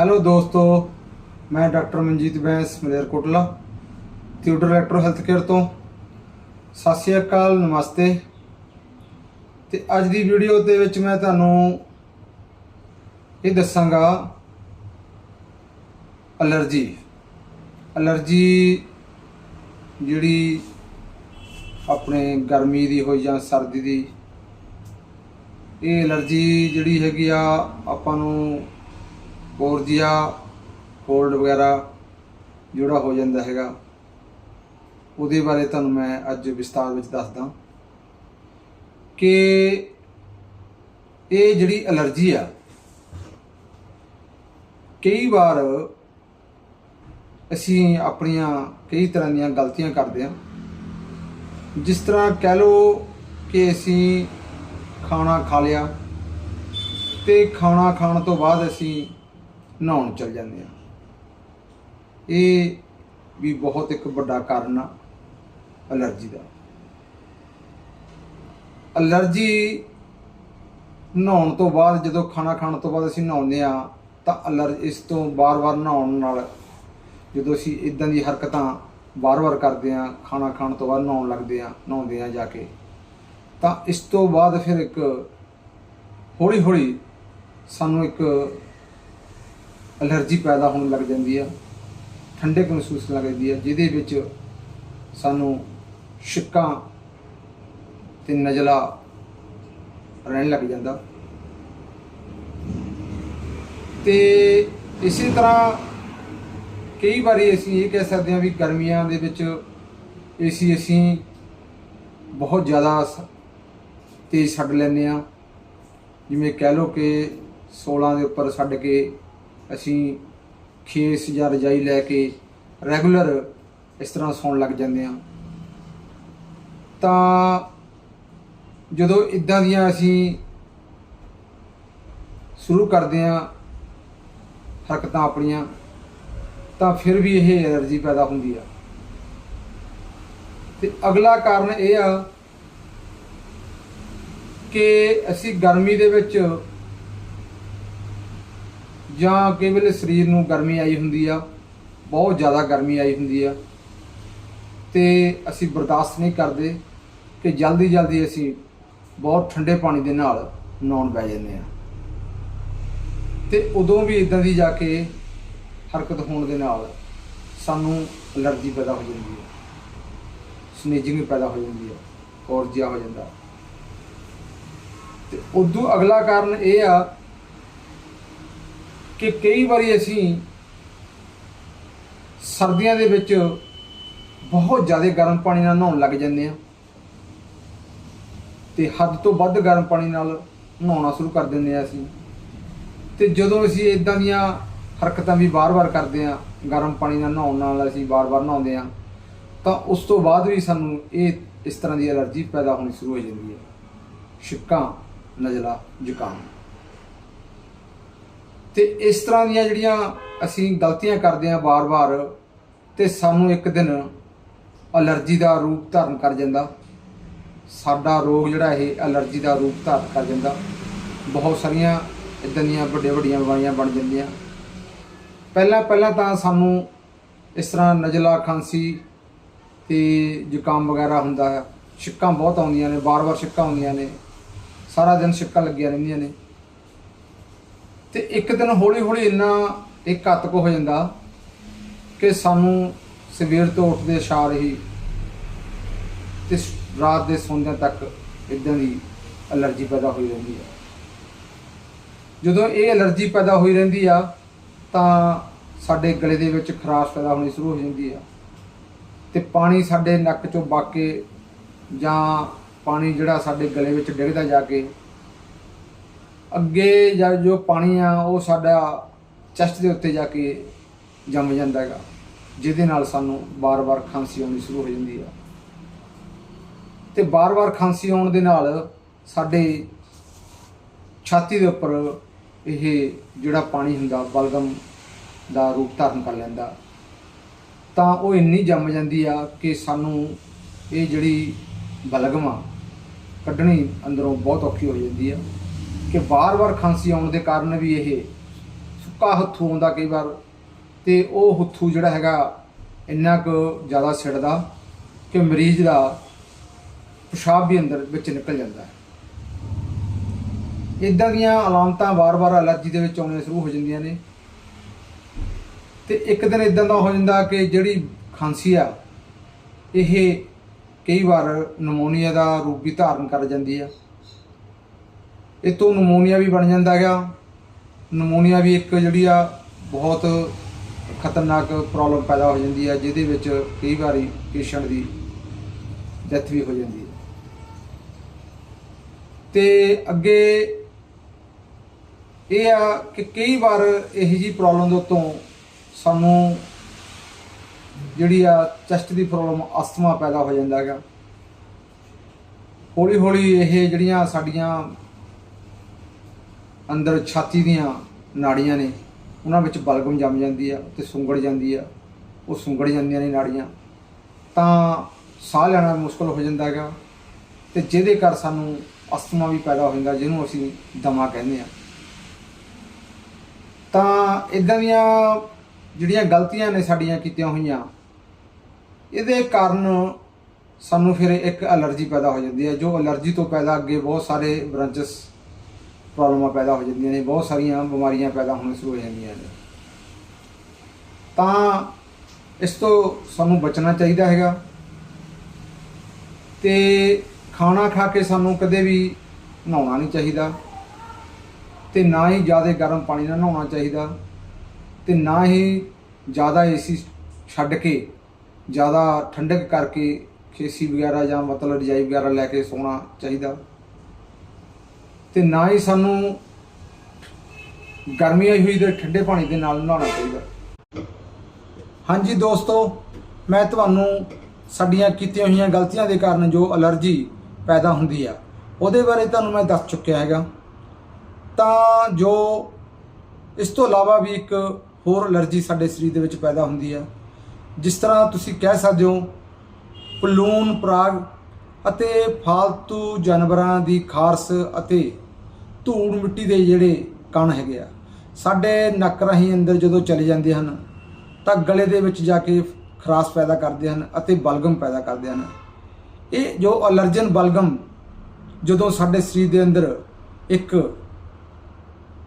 Hello ਦੋਸਤੋ, ਮੈਂ doctor Manjeet Bains Malerkotla ਥਿਊਟਰ ਇਲੈਕਟ੍ਰੋ ਹੈਲਥ ਕੇਅਰ ਤੋਂ। ਸਤਿ ਸ਼੍ਰੀ ਅਕਾਲ, ਨਮਸਤੇ। ਤੇ ਅੱਜ ਦੀ ਵੀਡੀਓ ਦੇ ਵਿੱਚ ਮੈਂ ਤੁਹਾਨੂੰ ਇਹ ਦੱਸਾਂਗਾ ਅਲਰਜੀ। ਅਲਰਜੀ ਜਿਹੜੀ ਆਪਣੇ ਗਰਮੀ ਦੀ ਹੋਈ ਜਾਂ ਸਰਦੀ ਦੀ, ਇਹ ਅਲਰਜੀ ਜਿਹੜੀ ਹੈਗੀ ਆ ਆਪਾਂ ਨੂੰ ਕੋਰਜੀਆ ਕੋਲਡ ਵਗੈਰਾ ਜਿਹੜਾ ਹੋ ਜਾਂਦਾ ਹੈਗਾ, ਉਹਦੇ ਬਾਰੇ ਤੁਹਾਨੂੰ ਮੈਂ ਅੱਜ ਵਿਸਤਾਰ ਵਿੱਚ ਦੱਸਦਾ। ਕਿ ਇਹ ਜਿਹੜੀ ਅਲਰਜੀ ਆ, ਕਈ ਵਾਰ ਅਸੀਂ ਆਪਣੀਆਂ ਕਈ ਤਰ੍ਹਾਂ ਦੀਆਂ ਗਲਤੀਆਂ ਕਰਦੇ ਹਾਂ। ਜਿਸ ਤਰ੍ਹਾਂ ਕਹਿ ਲਓ ਕਿ ਅਸੀਂ ਖਾਣਾ ਖਾ ਲਿਆ ਤੇ ਖਾਣਾ ਖਾਣ ਤੋਂ ਬਾਅਦ ਅਸੀਂ ਨਹਾਉਣ ਚਲ ਜਾਂਦੇ ਹਾਂ ਇਹ ਵੀ ਬਹੁਤ ਇੱਕ ਵੱਡਾ ਕਾਰਨ ਆ ਅਲਰਜੀ ਦਾ। ਅਲਰਜੀ ਨਹਾਉਣ ਤੋਂ ਬਾਅਦ ਜਦੋਂ ਖਾਣਾ ਖਾਣ ਤੋਂ ਬਾਅਦ ਅਸੀਂ ਨਹਾਉਂਦੇ ਆ, ਤਾਂ ਅਲਰ, ਇਸ ਤੋਂ ਬਾਰ-ਬਾਰ ਨਹਾਉਣ ਨਾਲ ਜਦੋਂ ਅਸੀਂ ਇਦਾਂ ਦੀ ਹਰਕਤਾਂ ਬਾਰ-ਬਾਰ ਕਰਦੇ ਆ, ਖਾਣਾ ਖਾਣ ਤੋਂ ਬਾਅਦ ਨਹਾਉਣ ਲੱਗਦੇ ਆ, ਨਹਾਉਂਦੇ ਆ ਜਾ ਕੇ, ਤਾਂ ਇਸ ਤੋਂ ਬਾਅਦ ਫਿਰ ਇੱਕ ਹੌਲੀ-ਹੌਲੀ ਸਾਨੂੰ ਇੱਕ ਅਲਰਜੀ ਪੈਦਾ ਹੋਣ ਲੱਗ ਜਾਂਦੀ ਆ, ਠੰਡਕ ਮਹਿਸੂਸ ਲੱਗ ਜਾਂਦੀ ਆ, ਜਿਹਦੇ ਵਿੱਚ ਸਾਨੂੰ ਛਿੱਕਾਂ ਤੇ ਨਜ਼ਲਾ ਰਹਿਣ ਲੱਗ ਜਾਂਦਾ। ਤੇ ਇਸੇ ਤਰ੍ਹਾਂ ਕਈ ਵਾਰੀ ਅਸੀਂ ਇਹ ਕਹਿ ਸਕਦੇ ਹਾਂ ਵੀ ਗਰਮੀਆਂ ਦੇ ਵਿੱਚ ਏਸੀ ਅਸੀਂ ਬਹੁਤ ਜ਼ਿਆਦਾ ਸ- ਤੇਜ਼ ਛੱਡ ਲੈਂਦੇ ਆ। ਜਿਵੇਂ ਕਹਿ ਲਓ ਕਿ 16 ਦੇ ਉੱਪਰ ਛੱਡ ਕੇ ਅਸੀਂ ਖੇਸ ਜਾਂ ਰਜਾਈ ਲੈ ਕੇ ਰੈਗੂਲਰ ਇਸ ਤਰ੍ਹਾਂ ਸੌਣ ਲੱਗ ਜਾਂਦੇ ਆ ਤਾਂ ਜਦੋਂ ਇਦਾਂ ਦੀਆਂ ਅਸੀਂ ਸ਼ੁਰੂ ਕਰਦੇ ਆ ਹਰਕਤਾਂ ਆਪਣੀਆਂ, ਤਾਂ ਫਿਰ ਵੀ ਇਹ ਐਲਰਜੀ ਪੈਦਾ ਹੁੰਦੀ ਆ। ਤੇ ਅਗਲਾ ਕਾਰਨ ਇਹ ਆ ਕਿ ਅਸੀਂ ਗਰਮੀ ਦੇ ਵਿੱਚ ਜਾਂ ਕਈ ਵੇਲੇ ਸਰੀਰ ਨੂੰ ਗਰਮੀ ਆਈ ਹੁੰਦੀ ਆ, ਬਹੁਤ ਜ਼ਿਆਦਾ ਗਰਮੀ ਆਈ ਹੁੰਦੀ ਆ, ਤੇ ਅਸੀਂ ਬਰਦਾਸ਼ਤ ਨਹੀਂ ਕਰਦੇ ਕਿ ਜਲਦੀ ਜਲਦੀ ਅਸੀਂ ਬਹੁਤ ਠੰਡੇ ਪਾਣੀ ਦੇ ਨਾਲ ਨਹਾਉਣ ਬੈ ਜਾਂਦੇ ਆ। ਤੇ ਉਦੋਂ ਵੀ ਇਦਾਂ ਦੀ ਜਾ ਕੇ ਹਰਕਤ ਹੋਣ ਦੇ ਨਾਲ ਸਾਨੂੰ ਅਲਰਜੀ ਪੈਦਾ ਹੋ ਜਾਂਦੀ ਹੈ ਸਨੀਜਿੰਗ ਪੈਦਾ ਹੋ ਜਾਂਦੀ ਹੈ ਕੋਰਜੀਆ ਹੋ ਜਾਂਦਾ। ਤੇ ਉਦੋਂ ਅਗਲਾ ਕਾਰਨ ਇਹ ਆ ਕਿ ਕਈ ਵਾਰੀ ਅਸੀਂ ਸਰਦੀਆਂ ਦੇ ਵਿੱਚ ਬਹੁਤ ਜ਼ਿਆਦਾ ਗਰਮ ਪਾਣੀ ਨਾਲ ਨਹਾਉਣ ਲੱਗ ਜਾਂਦੇ ਆ ਤੇ ਹੱਦ ਤੋਂ ਵੱਧ ਗਰਮ ਪਾਣੀ ਨਾਲ ਨਹਾਉਣਾ ਸ਼ੁਰੂ ਕਰ ਦਿੰਦੇ ਆ ਅਸੀਂ। ਤੇ ਜਦੋਂ ਅਸੀਂ ਇਦਾਂ ਦੀਆਂ ਹਰਕਤਾਂ ਵੀ ਵਾਰ-ਵਾਰ ਕਰਦੇ ਆ ਗਰਮ ਪਾਣੀ ਨਾਲ ਨਹਾਉਣ ਨਾਲ ਅਸੀਂ ਵਾਰ-ਵਾਰ ਨਹਾਉਂਦੇ ਆ ਤਾਂ ਉਸ ਤੋਂ ਬਾਅਦ ਵੀ ਸਾਨੂੰ ਇਹ ਇਸ ਤਰ੍ਹਾਂ ਦੀ ਅਲਰਜੀ ਪੈਦਾ ਹੋਣੀ ਸ਼ੁਰੂ ਹੋ ਜਾਂਦੀ ਹੈ। ਛਿੱਕਾਂ, ਨਜ਼ਲਾ, ਜ਼ੁਕਾਮ। ਤੇ ਇਸ ਤਰ੍ਹਾਂ ਦੀਆਂ ਜਿਹੜੀਆਂ ਅਸੀਂ ਗਲਤੀਆਂ ਕਰਦੇ ਆ ਵਾਰ-ਵਾਰ, ਤੇ ਸਾਨੂੰ ਇੱਕ ਦਿਨ ਅਲਰਜੀ ਦਾ ਰੂਪ ਧਾਰਨ ਕਰ ਜਾਂਦਾ। ਸਾਡਾ ਰੋਗ ਜਿਹੜਾ ਇਹ ਅਲਰਜੀ ਦਾ ਰੂਪ ਧਾਰਨ ਕਰ ਜਾਂਦਾ। ਬਹੁਤ ਸਾਰੀਆਂ ਇਦਾਂ ਦੀਆਂ ਵੱਡੀਆਂ ਵੱਡੀਆਂ ਬਿਮਾਰੀਆਂ ਬਣ ਜਾਂਦੀਆਂ। ਪਹਿਲਾਂ ਪਹਿਲਾਂ ਤਾਂ ਸਾਨੂੰ ਇਸ ਤਰ੍ਹਾਂ ਨਜ਼ਲਾ ਖਾਂਸੀ ਤੇ ਜ਼ੁਕਾਮ ਵਗੈਰਾ ਹੁੰਦਾ ਹੈ। ਛਿੱਕਾਂ ਬਹੁਤ ਆਉਂਦੀਆਂ ਨੇ ਬਾਰ-ਬਾਰ ਛਿੱਕਾਂ ਆਉਂਦੀਆਂ ਨੇ। ਸਾਰਾ ਦਿਨ ਛਿੱਕਾਂ ਲੱਗੀਆਂ ਰਹਿੰਦੀਆਂ ਨੇ। ਤੇ ਇੱਕ ਦਿਨ ਹੌਲੀ-ਹੌਲੀ ਇੰਨਾ ਇੱਕ ਘਾਤਕ ਹੋ ਜਾਂਦਾ ਕਿ ਸਾਨੂੰ ਸਵੇਰ ਤੋਂ ਉੱਠਦੇ ਸਾਰ ਹੀ ਤੇ ਰਾਤ ਦੇ ਸੌਂਦਿਆਂ ਤੱਕ ਇਦਾਂ ਦੀ ਅਲਰਜੀ ਪੈਦਾ ਹੋਈ ਰਹਿੰਦੀ ਆ। ਜਦੋਂ ਇਹ ਅਲਰਜੀ ਪੈਦਾ ਹੋਈ ਰਹਿੰਦੀ ਆ, ਤਾਂ ਸਾਡੇ ਗਲੇ ਦੇ ਵਿੱਚ ਖਰਾਸ਼ ਪੈਦਾ ਹੋਣੀ ਸ਼ੁਰੂ ਹੋ ਜਾਂਦੀ ਆ ਤੇ ਪਾਣੀ ਸਾਡੇ ਨੱਕ ਚੋਂ ਵਗ ਕੇ ਜਾਂ ਪਾਣੀ ਜਿਹੜਾ ਸਾਡੇ ਗਲੇ ਵਿੱਚ ਡਿੱਗਦਾ ਜਾ ਕੇ ਅੱਗੇ ਜਾਂ ਜੋ ਪਾਣੀ ਆ, ਉਹ ਸਾਡਾ ਚੈਸਟ ਦੇ ਉੱਤੇ ਜਾ ਕੇ ਜੰਮ ਜਾਂਦਾ ਹੈਗਾ। ਜਿਹਦੇ ਨਾਲ ਸਾਨੂੰ ਬਾਰ-ਬਾਰ ਖਾਂਸੀ ਆਉਣੀ ਸ਼ੁਰੂ ਹੋ ਜਾਂਦੀ ਆ। ਤੇ ਬਾਰ-ਬਾਰ ਖਾਂਸੀ ਆਉਣ ਦੇ ਨਾਲ ਸਾਡੇ ਛਾਤੀ ਦੇ ਉੱਪਰ ਇਹ ਜਿਹੜਾ ਪਾਣੀ ਹੁੰਦਾ, ਬਲਗਮ ਦਾ ਰੂਪ ਧਾਰਨ ਕਰ ਲੈਂਦਾ। ਤਾਂ ਉਹ ਇੰਨੀ ਜੰਮ ਜਾਂਦੀ ਆ ਕਿ ਸਾਨੂੰ ਇਹ ਜਿਹੜੀ ਬਲਗਮ ਆ, ਕੱਢਣੀ ਅੰਦਰੋਂ ਬਹੁਤ ਔਖੀ ਹੋ ਜਾਂਦੀ ਆ। ਕਿ ਵਾਰ-ਵਾਰ ਖਾਂਸੀ ਆਉਣ ਦੇ ਕਾਰਨ ਵੀ ਇਹ ਸੁੱਕਾ ਹੱਥੂ ਆਉਂਦਾ ਕਈ ਵਾਰ। ਤੇ ਉਹ ਹੱਥੂ ਜਿਹੜਾ ਹੈਗਾ ਇੰਨਾ ਕੁ ਜ਼ਿਆਦਾ ਸਿੜਦਾ ਕਿ ਮਰੀਜ਼ ਦਾ ਪਿਸ਼ਾਬ ਵੀ ਅੰਦਰ ਵਿੱਚ ਨਿਕਲ ਜਾਂਦਾ ਹੈ। ਇਦਾਂ ਦੀਆਂ ਅਲਾਮਤਾਂ ਵਾਰ-ਵਾਰ ਅਲਰਜੀ ਦੇ ਵਿੱਚ ਆਉਣੀਆਂ ਸ਼ੁਰੂ ਹੋ ਜਾਂਦੀਆਂ ਨੇ। ਤੇ ਇੱਕ ਦਿਨ ਇਦਾਂ ਦਾ ਹੋ ਜਾਂਦਾ ਕਿ ਜਿਹੜੀ ਖਾਂਸੀ ਆ, ਇਹ ਕਈ ਵਾਰ ਨਮੋਨੀਆ ਦਾ ਰੂਪ ਵੀ ਧਾਰਨ ਕਰ ਜਾਂਦੀ ਆ। ਇਹ ਤੋਂ ਨਮੂਨੀਆ ਵੀ ਬਣ ਜਾਂਦਾ ਹੈਗਾ। ਨਮੂਨੀਆ ਵੀ ਇੱਕ ਜਿਹੜੀ ਆ ਬਹੁਤ ਖਤਰਨਾਕ ਪ੍ਰੋਬਲਮ ਪੈਦਾ ਹੋ ਜਾਂਦੀ ਆ, ਜਿਹਦੇ ਵਿੱਚ ਕਈ ਵਾਰੀ ਪੇਸ਼ੈਂਟ ਦੀ ਡੈਥ ਵੀ ਹੋ ਜਾਂਦੀ ਹੈ ਤੇ ਅੱਗੇ ਇਹ ਆ ਕਿ ਕਈ ਵਾਰ ਇਹੋ ਜੀ ਪ੍ਰੋਬਲਮ ਦੇ ਉੱਤੋਂ ਸਾਨੂੰ ਜਿਹੜੀ ਆ ਚੈਸਟ ਦੀ ਪ੍ਰੋਬਲਮ ਅਸਥਮਾ ਪੈਦਾ ਹੋ ਜਾਂਦਾ ਹੈਗਾ। ਹੌਲੀ ਹੌਲੀ ਇਹ ਜਿਹੜੀਆਂ ਸਾਡੀਆਂ ਅੰਦਰ ਛਾਤੀ ਦੀਆਂ ਨਾੜੀਆਂ ਨੇ, ਉਹਨਾਂ ਵਿੱਚ ਬਲਗਮ ਜੰਮ ਜਾਂਦੀ ਆ ਤੇ ਸੁੰਗੜ ਜਾਂਦੀ ਆ। ਉਹ ਸੁੰਗੜ ਜਾਂਦੀਆਂ ਨੇ ਨਾੜੀਆਂ। ਤਾਂ ਸਾਹ ਲੈਣਾ ਮੁਸ਼ਕਲ ਹੋ ਜਾਂਦਾ ਹੈਗਾ ਤੇ ਜਿਹਦੇ ਕਰ ਸਾਨੂੰ ਅਸਥਮਾ ਵੀ ਪੈਦਾ ਹੋ ਜਾਂਦਾ, ਜਿਹਨੂੰ ਅਸੀਂ ਦਮਾ ਕਹਿੰਦੇ ਆ। ਤਾਂ ਇਦਾਂ ਦੀਆਂ ਜਿਹੜੀਆਂ ਗਲਤੀਆਂ ਨੇ ਸਾਡੀਆਂ ਕੀਤੀਆਂ ਹੋਈਆਂ, ਇਹਦੇ ਕਾਰਨ ਸਾਨੂੰ ਫਿਰ ਇੱਕ ਅਲਰਜੀ ਪੈਦਾ ਹੋ ਜਾਂਦੀ ਹੈ, ਜੋ ਅਲਰਜੀ ਤੋਂ ਪੈਦਾ ਅੱਗੇ ਬਹੁਤ ਸਾਰੇ ਬ੍ਰਾਂਚਸ ਪ੍ਰੋਬਲਮਾਂ ਪੈਦਾ ਹੋ ਜਾਂਦੀਆਂ ਨੇ, ਬਹੁਤ ਸਾਰੀਆਂ ਬਿਮਾਰੀਆਂ ਪੈਦਾ ਹੋਣੀਆਂ ਸ਼ੁਰੂ ਹੋ ਜਾਂਦੀਆਂ ਨੇ। ਤਾਂ ਇਸ ਤੋਂ ਸਾਨੂੰ ਬਚਣਾ ਚਾਹੀਦਾ ਹੈਗਾ ਤੇ ਖਾਣਾ ਖਾ ਕੇ ਸਾਨੂੰ ਕਦੇ ਵੀ ਨਹਾਉਣਾ ਨਹੀਂ ਚਾਹੀਦਾ ਤੇ ਨਾ ਹੀ ਜ਼ਿਆਦਾ ਗਰਮ ਪਾਣੀ ਨਾਲ ਨਹਾਉਣਾ ਚਾਹੀਦਾ ਤੇ ਨਾ ਹੀ ਜ਼ਿਆਦਾ ਏਸੀ ਛੱਡ ਕੇ, ਜ਼ਿਆਦਾ ਠੰਡਕ ਕਰਕੇ ਖੇਸੀ ਵਗੈਰਾ ਜਾਂ ਮਤਲਬ ਰਜਾਈ ਵਗੈਰਾ ਲੈ ਕੇ ਸੌਣਾ ਚਾਹੀਦਾ। ਤੇ ਨਾ ਹੀ ਸਾਨੂੰ ਗਰਮੀ ਆਈ ਹੋਈ ਦੇ ਠੰਡੇ ਪਾਣੀ ਦੇ ਨਾਲ ਨਹਾਉਣਾ ਚਾਹੀਦਾ। ਹਾਂਜੀ ਦੋਸਤੋ, ਮੈਂ ਤੁਹਾਨੂੰ ਸਾਡੀਆਂ ਕੀਤੀਆਂ ਹੋਈਆਂ ਗਲਤੀਆਂ ਦੇ ਕਾਰਨ ਜੋ ਅਲਰਜੀ ਪੈਦਾ ਹੁੰਦੀ ਆ, ਉਹਦੇ ਬਾਰੇ ਤੁਹਾਨੂੰ ਮੈਂ ਦੱਸ ਚੁੱਕਿਆ ਹੈਗਾ। ਤਾਂ ਜੋ ਇਸ ਤੋਂ ਇਲਾਵਾ ਵੀ ਇੱਕ ਹੋਰ ਅਲਰਜੀ ਸਾਡੇ ਸਰੀਰ ਦੇ ਵਿੱਚ ਪੈਦਾ ਹੁੰਦੀ ਆ, ਜਿਸ ਤਰ੍ਹਾਂ ਤੁਸੀਂ ਕਹਿ ਸਕਦੇ ਹੋ, ਪਲੂਨ, ਪ੍ਰਾਗ ਅਤੇ ਫਾਲਤੂ ਜਾਨਵਰਾਂ ਦੀ ਖਾਰਸ ਅਤੇ ਧੂੜ ਮਿੱਟੀ ਦੇ ਜਿਹੜੇ ਕਣ ਹੈਗੇ ਆ, ਸਾਡੇ ਨੱਕ ਰਾਹੀਂ ਅੰਦਰ ਜਦੋਂ ਚਲੇ ਜਾਂਦੇ ਹਨ, ਤਾਂ ਗਲੇ ਦੇ ਵਿੱਚ ਜਾ ਕੇ ਖਰਾਸ ਪੈਦਾ ਕਰਦੇ ਹਨ ਅਤੇ ਬਲਗਮ ਪੈਦਾ ਕਰਦੇ ਹਨ। ਇਹ ਜੋ ਅਲਰਜਨ ਬਲਗਮ ਜਦੋਂ ਸਾਡੇ ਸਰੀਰ ਦੇ ਅੰਦਰ ਇੱਕ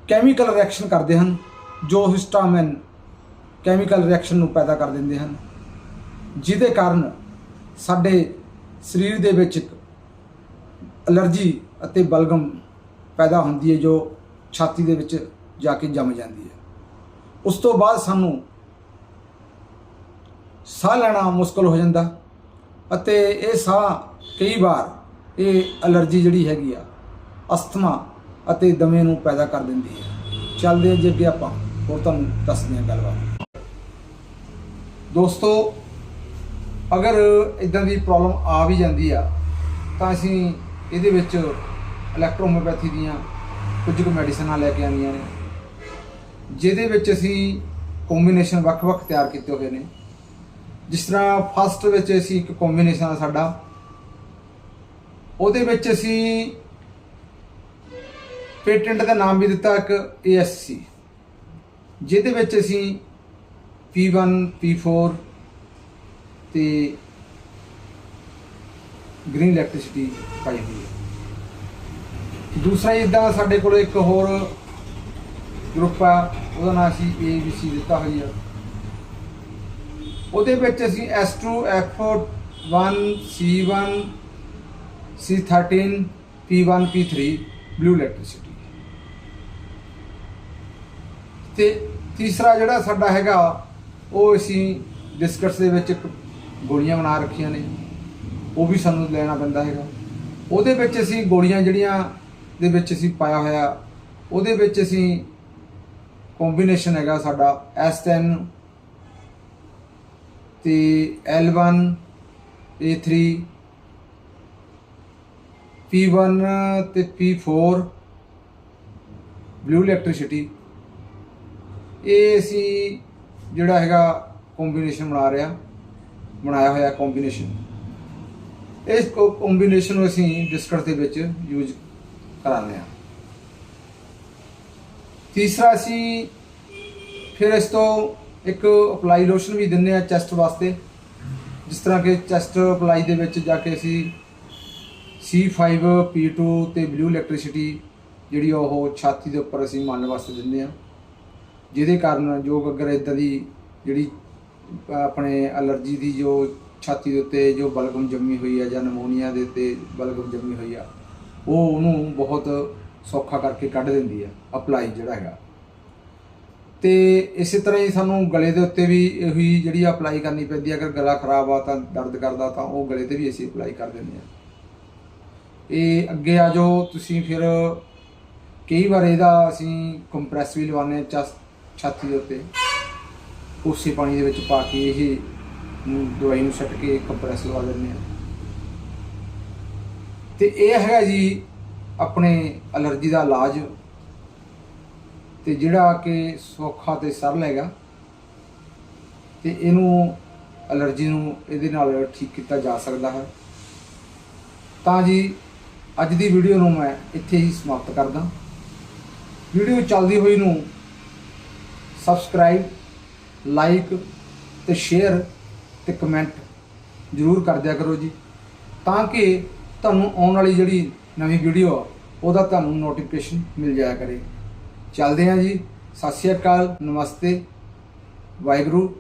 ਕੈਮੀਕਲ ਰਿਐਕਸ਼ਨ ਕਰਦੇ ਹਨ, ਜੋ ਹਿਸਟਾਮਿਨ ਕੈਮੀਕਲ ਰਿਐਕਸ਼ਨ ਨੂੰ ਪੈਦਾ ਕਰ ਦਿੰਦੇ ਹਨ, ਜਿਹਦੇ ਕਾਰਨ ਸਾਡੇ ਸਰੀਰ ਦੇ ਵਿੱਚ ਇੱਕ ਅਲਰਜੀ ਅਤੇ ਬਲਗਮ ਪੈਦਾ ਹੁੰਦੀ ਹੈ ਜੋ ਛਾਤੀ ਦੇ ਵਿੱਚ ਜਾ ਕੇ ਜੰਮ ਜਾਂਦੀ ਹੈ। ਉਸ ਤੋਂ ਬਾਅਦ ਸਾਨੂੰ ਸਾਹ ਲੈਣਾ ਮੁਸ਼ਕਲ ਹੋ ਜਾਂਦਾ ਅਤੇ ਇਹ ਸਾਹ ਕਈ ਵਾਰ ਇਹ ਅਲਰਜੀ ਜਿਹੜੀ ਹੈਗੀ ਆ, ਅਸਥਮਾ ਅਤੇ ਦਮੇ ਨੂੰ ਪੈਦਾ ਕਰ ਦਿੰਦੀ ਹੈ। ਚੱਲਦੇ ਹਾਂ ਜੀ ਅੱਗੇ ਆਪਾਂ, ਹੋਰ ਤੁਹਾਨੂੰ ਦੱਸਦੇ ਹਾਂ ਗੱਲਬਾਤ। ਦੋਸਤੋ, ਅਗਰ ਇਦਾਂ ਦੀ ਪ੍ਰੋਬਲਮ ਆ ਵੀ ਜਾਂਦੀ ਆ, ਤਾਂ ਅਸੀਂ ਇਹਦੇ ਵਿੱਚ ਇਲੈਕਟ੍ਰੋਹੋਮਿਓਪੈਥੀ ਦੀਆਂ ਕੁਝ ਕੁ ਮੈਡੀਸਨਾਂ ਲੈ ਕੇ ਆਉਂਦੀਆਂ ਨੇ। ਜਿਹਦੇ ਵਿੱਚ ਅਸੀਂ ਕੰਬੀਨੇਸ਼ਨ ਵੱਖ-ਵੱਖ ਤਿਆਰ ਕੀਤੇ ਹੋਏ ਨੇ। ਜਿਸ ਤਰ੍ਹਾਂ ਫਸਟ ਵਿੱਚ ਅਸੀਂ ਇੱਕ ਕੰਬੀਨੇਸ਼ਨ ਆ ਸਾਡਾ। ਉਹਦੇ ਵਿੱਚ ਅਸੀਂ ਪੇਟੈਂਟ ਦਾ ਨਾਮ ਵੀ ਦਿੱਤਾ ਇੱਕ ASC ਜਿਹਦੇ ਵਿੱਚ ਅਸੀਂ P1 P4 ਤੇ ਗ੍ਰੀਨ ਇਲੈਕਟ੍ਰਿਸਿਟੀ ਪਾਈ ਹੋਈ ਹੈ। ਦੂਸਰਾ ਇਦਾਂ ਸਾਡੇ ਕੋਲ ਇੱਕ ਹੋਰ ਗਰੁੱਪ ਆ, ਉਹਦਾ ਨਾਮ ਅਸੀਂ ABC ਦਿੱਤਾ ਹੋਈ ਆ। ਉਹਦੇ ਵਿੱਚ ਅਸੀਂ S2 F1 C1 C13 P1 P3 blue electricity ਤੇ ਤੀਸਰਾ ਜਿਹੜਾ ਸਾਡਾ ਹੈਗਾ, ਉਹ ਅਸੀਂ ਡਿਸਕਸ ਦੇ ਵਿੱਚ ਇੱਕ ਗੋਲੀਆਂ ਬਣਾ ਰੱਖੀਆਂ ਨੇ। ਉਹ ਵੀ ਸਾਨੂੰ ਲੈਣਾ ਪੈਂਦਾ ਹੈਗਾ। ਉਹਦੇ ਵਿੱਚ ਅਸੀਂ ਗੋਲੀਆਂ ਜਿਹੜੀਆਂ ਦੇ ਵਿੱਚ ਅਸੀਂ ਪਾਇਆ ਹੋਇਆ, ਉਹਦੇ ਵਿੱਚ ਅਸੀਂ ਕੰਬੀਨੇਸ਼ਨ ਹੈਗਾ ਸਾਡਾ S10 ਤੇ L1 A3 P1 ਤੇ P4 ਬਲੂ ਇਲੈਕਟ੍ਰਿਸਿਟੀ ਇਹ ਅਸੀਂ ਜਿਹੜਾ ਹੈਗਾ ਕੰਬੀਨੇਸ਼ਨ ਬਣਾ ਰਿਹਾ ਬਣਾਇਆ ਹੋਇਆ ਕੰਬੀਨੇਸ਼ਨ ਇਸ ਕੰਬੀਨੇਸ਼ਨ ਨੂੰ ਅਸੀਂ ਡਿਸਕਸ ਦੇ ਵਿੱਚ ਯੂਜ਼ ਕਰਾਉਂਦੇ ਹਾਂ। ਤੀਸਰਾ ਅਸੀਂ ਫਿਰ ਇਸ ਤੋਂ ਇੱਕ ਅਪਲਾਈ ਲੋਸ਼ਨ ਵੀ ਦਿੰਦੇ ਆ ਚੈਸਟ ਵਾਸਤੇ। ਜਿਸ ਤਰ੍ਹਾਂ ਕਿ ਚੈਸਟ ਅਪਲਾਈ ਦੇ ਵਿੱਚ ਜਾ ਕੇ ਅਸੀਂ C5 P2 ਤੇ ਬਲੂ ਇਲੈਕਟ੍ਰਿਸਿਟੀ ਜਿਹੜੀ ਉਹ ਛਾਤੀ ਦੇ ਉੱਪਰ ਅਸੀਂ ਮੰਨ ਵਾਸਤੇ ਦਿੰਦੇ ਆ ਜਿਹਦੇ ਕਾਰਨ ਜੋ ਅਗਰ ਇਦਾਂ ਦੀ ਜਿਹੜੀ ਆਪਣੇ ਅਲਰਜੀ ਦੀ ਜੋ ਛਾਤੀ ਦੇ ਉੱਤੇ ਜੋ ਬਲਗਮ ਜੰਮੀ ਹੋਈ ਹੈ ਜਾਂ ਨਮੋਨੀਆ ਦੇ ਉੱਤੇ ਬਲਗਮ ਜੰਮੀ ਹੋਈ ਆ ਉਹ ਉਹਨੂੰ ਬਹੁਤ ਸੌਖਾ ਕਰਕੇ ਕੱਢ ਦਿੰਦੀ ਹੈ ਅਪਲਾਈ ਜਿਹੜਾ ਹੈਗਾ। ਤੇ ਇਸੇ ਤਰ੍ਹਾਂ ਹੀ ਸਾਨੂੰ ਗਲੇ ਦੇ ਉੱਤੇ ਵੀ ਇਹੀ ਜਿਹੜੀ ਅਪਲਾਈ ਕਰਨੀ ਪੈਂਦੀ ਹੈ, ਅਗਰ ਗਲਾ ਖਰਾਬ ਆ ਤਾਂ ਦਰਦ ਕਰਦਾ ਤਾਂ ਉਹ ਗਲੇ ਤੇ ਵੀ ਅਸੀਂ ਅਪਲਾਈ ਕਰ ਦਿੰਦੇ ਹਾਂ। ਇਹ ਅੱਗੇ ਆ ਜਾਓ, ਤੁਸੀਂ ਫਿਰ ਕਈ ਵਾਰ ਇਹਦਾ ਅਸੀਂ ਕੰਪਰੈਸ ਵੀ ਲਵਾਉਂਦੇ ਹਾਂ ਚਸ- ਛਾਤੀ ਦੇ ਉੱਤੇ। ਉਸੇ ਪਾਣੀ ਦੇ ਵਿੱਚ ਪਾ ਕੇ ਇਹ ਦਵਾਈ ਨੂੰ ਛੱਟ ਕੇ ਕੰਪਰੈਸ ਲਵਾ ਦਿੰਦੇ ਹਾਂ। ਤੇ ਇਹ ਹੈਗਾ ਜੀ ਆਪਣੇ ਅਲਰਜੀ ਦਾ ਇਲਾਜ ਤੇ ਜਿਹੜਾ ਕਿ ਸੌਖਾ ਤੇ ਸਰਲ ਹੈਗਾ ਤੇ ਇਹਨੂੰ ਅਲਰਜੀ ਨੂੰ ਇਹਦੇ ਨਾਲ ਠੀਕ ਕੀਤਾ ਜਾ ਸਕਦਾ ਹੈ। ਤਾਂ ਜੀ ਅੱਜ ਦੀ ਵੀਡੀਓ ਨੂੰ ਮੈਂ ਇੱਥੇ ਹੀ ਸਮਾਪਤ ਕਰਦਾ। ਵੀਡੀਓ ਚੱਲਦੀ ਹੋਈ ਨੂੰ ਸਬਸਕ੍ਰਾਈਬ, ਲਾਈਕ ਤੇ ਸ਼ੇਅਰ ਤੇ ਕਮੈਂਟ ਜ਼ਰੂਰ ਕਰ ਦਿਆ ਕਰੋ ਜੀ। ਤਾਂ ਕਿ ਤੁਹਾਨੂੰ ਆਉਣ ਵਾਲੀ ਜਿਹੜੀ ਨਵੀਂ ਵੀਡੀਓ ਆ, ਉਹਦਾ ਤੁਹਾਨੂੰ ਨੋਟੀਫਿਕੇਸ਼ਨ ਮਿਲ ਜਾਇਆ ਕਰੇ। ਚੱਲਦੇ ਹਾਂ ਜੀ। ਸਤਿ ਸ਼੍ਰੀ ਅਕਾਲ, ਨਮਸਤੇ। ਵਾਹਿਗੁਰੂ।